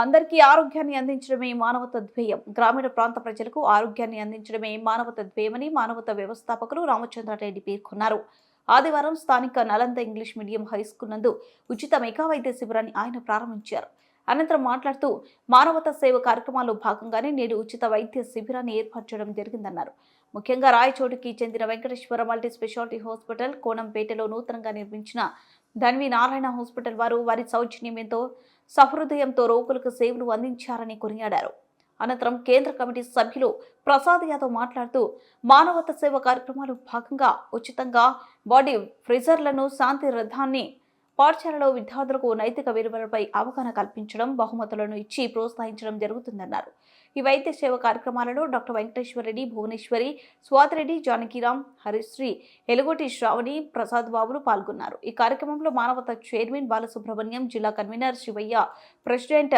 అందరికీ ఆరోగ్యాన్ని అందించడమే మానవత ధ్యేయం. గ్రామీణ ప్రాంత ప్రజలకు ఆరోగ్యాన్ని అందించడమే మానవత ధ్యేయమని మానవత వ్యవస్థాపకులు రామచంద్రారెడ్డి పేర్కొన్నారు. ఆదివారం స్థానిక Nalanda English medium high school నందు ఉచిత మెగా వైద్య శిబిరాన్ని ఆయన ప్రారంభించారు. అనంతరం మాట్లాడుతూ మానవత సేవ కార్యక్రమాల్లో భాగంగానే నేడు ఉచిత వైద్య శిబిరాన్ని ఏర్పరచడం చేయడం జరిగిందన్నారు. ముఖ్యంగా రాయచోటికి చెందిన వెంకటేశ్వర మల్టీ స్పెషాలిటీ హాస్పిటల్ కోణంపేటలో నూతనంగా నిర్మించిన ధన్వి నారాయణ హాస్పిటల్ వారు వారి సౌజన్యంతో సహృదయంతో రోగులకు సేవలు అందించారని కొనియాడారు. అనంతరం కేంద్ర కమిటీ సభ్యులు ప్రసాద్ యాదవ్ మాట్లాడుతూ మానవత సేవ కార్యక్రమాలు భాగంగా ఉచితంగా బాడీ ఫ్రీజర్లను శాంతి రథాన్ని పాఠశాలలో విద్యార్థులకు నైతిక విలువలపై అవగాహన కల్పించడం బహుమతులను ఇచ్చి ప్రోత్సహించడం జరుగుతుందన్నారు. ఈ వైద్య సేవ కార్యక్రమాలలో డాక్టర్ వెంకటేశ్వరరెడ్డి భువనేశ్వరి స్వాతిరెడ్డి జానకిరామ్ హరిశ్రీ ఎలుగోటి శ్రావణి ప్రసాద్ బాబులు పాల్గొన్నారు. ఈ కార్యక్రమంలో మానవత చైర్మన్ బాలసుబ్రహ్మణ్యం జిల్లా కన్వీనర్ శివయ్య ప్రెసిడెంట్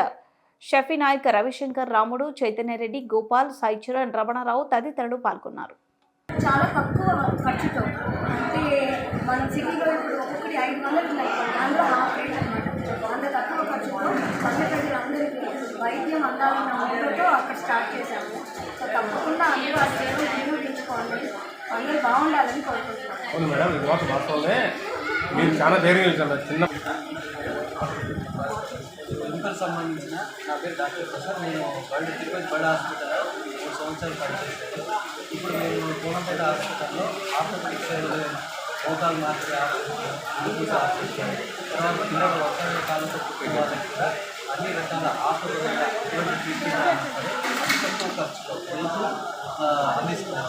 షఫీ నాయక్ రవిశంకర్ రాముడు చైతన్యరెడ్డి గోపాల్ సాయిచరణ్ రమణారావు తదితరులు పాల్గొన్నారు. చాలా తక్కువ ఖర్చుతో అంటే మన సిటీలో ఇప్పుడు ఒక్కొక్కటి ఐదు వందలు ఉన్నాయి. దాంట్లో హాఫ్ రేట్ అనమాట అంత తక్కువ ఖర్చుతో పల్లె ప్రజలందరికీ వైద్యం అందాలన్న మూలతో అక్కడ స్టార్ట్ చేశాము. సో తప్పకుండా అందరూ ఆ సేవలు వినియోగించుకోండి. అందరూ బాగుండాలని కోరుకుంటున్నాను అవును మేడం ఇది మాత్రం వాస్తవమే. మీరు చాలా ధైర్యం చిన్న ఎముకలకు సంబంధించిన నా పేరు డాక్టర్ ప్రసాద్. నేను వరల్డ్ తిరుపతి బర్డ్ హాస్పిటల్లో మూడు సంవత్సరాలు పనిచేశాను. ఇప్పుడు నేను కోనంపేట హాస్పిటల్లో ఆర్థోపెడిక్ సేవలు మోకాలు మార్చే ఆపరేషన్ తర్వాత పిల్లలు వర్షాల కాలంతో వాళ్ళకి కూడా అన్ని రకాల తక్కువ ఖర్చుతో హాస్పిటల్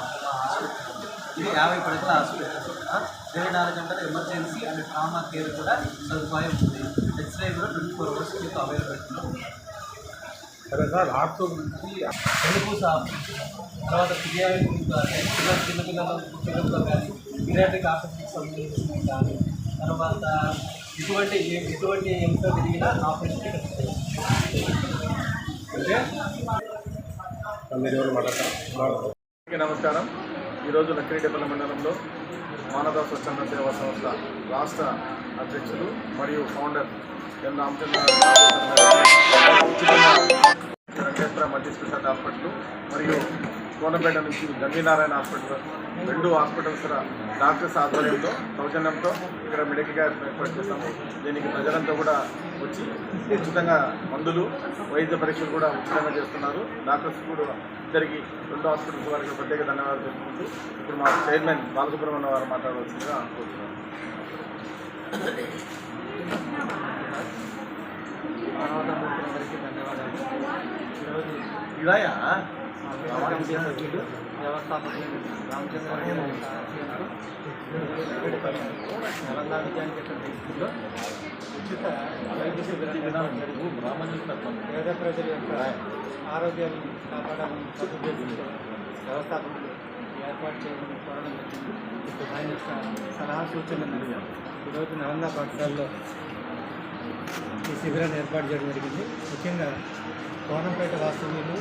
ఇది యాభై పడకల హాస్పిటల్ ఆ, ఇరవై నాలుగు గంటల ఎమర్జెన్సీ అండ్ ట్రామా కేర్ కూడా సదుపాయం ఉంది. ఎక్స్రే కూడా ట్వంటీ ఫోర్ అవర్స్ మీకు అవైలబిలిటీలో ఉంది. సరే సార్ ఆర్ట్తో గురించి ఆపరేషన్ తర్వాత ఫిజియాలజీ చిన్న చిన్న పిల్లలు పిల్లలతో కానీ పీరియాటిక్ ఆపరేషన్కి సంబంధించిన కానీ తర్వాత ఇటువంటి ఎటువంటి ఎంత తిరిగినా ఆపరేషన్ అందరికీ నమస్కారం. ఈరోజు నక్కిరెడ్డిపల్లి మండలంలో మానవ స్వచ్ఛంద సేవా సంస్థ రాష్ట్ర అధ్యక్షులు మరియు founder N Ramachandra Venkateswara multi speciality hospital మరియు కోనపేట నుంచి గంగీనారాయణ హాస్పిటల్ రెండు హాస్పిటల్స్ డాక్టర్స్ ఆధ్వర్యంలో సౌజన్యంతో ఇక్కడ మెడికల్ క్యాంప్ ఏర్పాటు చేస్తాము. దీనికి ప్రజలంతా కూడా వచ్చి ఉచితంగా మందులు వైద్య పరీక్షలు కూడా ఉచితంగా చేస్తున్నారు. డాక్టర్స్ కూడా ఇద్దరికి రెండు హాస్పిటల్స్ వారికి ప్రత్యేక ధన్యవాదాలు తెలుపుకుంటూ ఇప్పుడు మా చైర్మన్ బాలసుబ్రహ్మణ్య వారు మాట్లాడవలసిందిగా మానవతామూర్తులందరికీ ధన్యవాదాలు. కమిటీ సభ్యులు వ్యవస్థాపకులు రామచంద్ర తెలంగాణ విద్యానికేతన్ హై స్కూల్లో ఉచిత వైద్య శిబిరం పేద ప్రజల యొక్క ఆరోగ్యాన్ని కాపాడాలని సదుద్దేశంతో వ్యవస్థాపకులు ఏర్పాటు చేయమని కోరడం జరిగింది ఆయన యొక్క సలహా సూచనలు ఈరోజు నలందా పాఠశాలలో ఈ శిబిరాన్ని ఏర్పాటు చేయడం జరిగింది. ముఖ్యంగా కోనంపేట వాస్తవ్యులు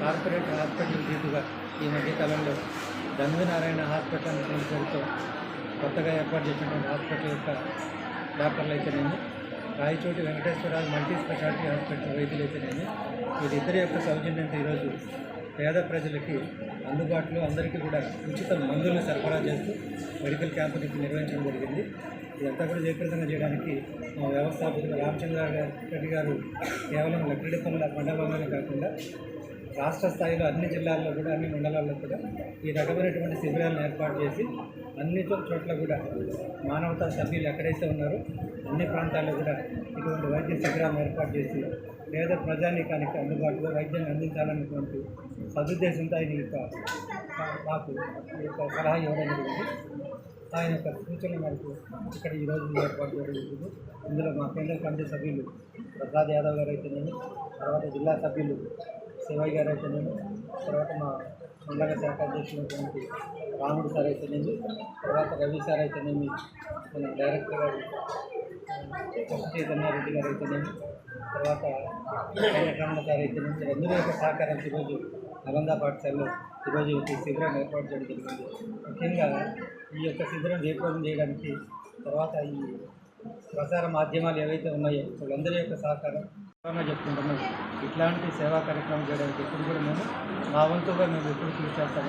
కార్పొరేట్ హాస్పిటల్ దీటుగా ఈ మధ్యకాలంలో ధన్వి నారాయణ హాస్పిటల్ అనేటువంటి పేరుతో కొత్తగా ఏర్పాటు చేసినటువంటి హాస్పిటల్ యొక్క డాక్టర్లు అయితేనేమి Rayachoti Venkateswara multi speciality hospital వైద్యులు అయితేనేమి వీరిద్దరి యొక్క సౌజన్యంతో ఈరోజు? పేద ప్రజలకి అందుబాటులో అందరికీ కూడా ఉచిత మందులను సరఫరా చేస్తూ మెడికల్ క్యాంపుని నిర్వహించడం జరిగింది. ఇదంతా కూడా జయప్రదంగా చేయడానికి మా వ్యవస్థాపకులు రామచంద్ర రెడ్డి గారు కేవలం లక్కిడిపల్లి మండలంలోనే కాకుండా రాష్ట్ర స్థాయిలో అన్ని జిల్లాల్లో కూడా అన్ని మండలాల్లో కూడా ఈ రకమైనటువంటి శిబిరాలను ఏర్పాటు చేసి అన్ని చోట్ల కూడా మానవతా సభ్యులు ఎక్కడైతే ఉన్నారో అన్ని ప్రాంతాల్లో కూడా ఇటువంటి వైద్య శిబిరాలను ఏర్పాటు చేసి పేద ప్రజానీకానికి అందుబాటులో వైద్యాన్ని అందించాలనేటువంటి సదుద్దేశంతో ఆయన యొక్క మాకు ఈ యొక్క సలహా ఇవ్వడం జరిగింది. ఆయన యొక్క సూచనల మేరకు ఇక్కడ ఈరోజు ఏర్పాటు చేయడం ఇందులో మా కేంద్ర కమిటీ సభ్యులు ప్రసాద్ యాదవ్ గారు అయితేనేమి తర్వాత జిల్లా సభ్యులు శివయ్య గారు అయితేనేమి తర్వాత మా మండల శాఖ అధ్యక్షులైనటువంటి రాముడు సార్ అయితేనేమి తర్వాత రవి సార్ అయితేనేమి మన డైరెక్టర్ గారు చైతన్యారెడ్డి గారు అయితేనేమి తర్వాత వెంకటరమణ సార్ అయితేనేమి అందరూ యొక్క సహకారం ఈరోజు నలంద పాఠశాలలో ఈరోజు శిబిరాన్ని శిబిరం ఏర్పాటు చేయడం జరిగింది. ముఖ్యంగా ఈ యొక్క శిబిరం జయప్రదం చేయడానికి తర్వాత ఈ ప్రసార మాధ్యమాలు ఏవైతే ఉన్నాయో వాళ్ళందరి యొక్క సహకారం చెప్పుకుంటున్నాం. ఇట్లాంటి సేవా కార్యక్రమం చేయడానికి ఎప్పుడు కూడా మేము మా వంతుగా మేము ఎప్పుడు కృషి చేస్తాం.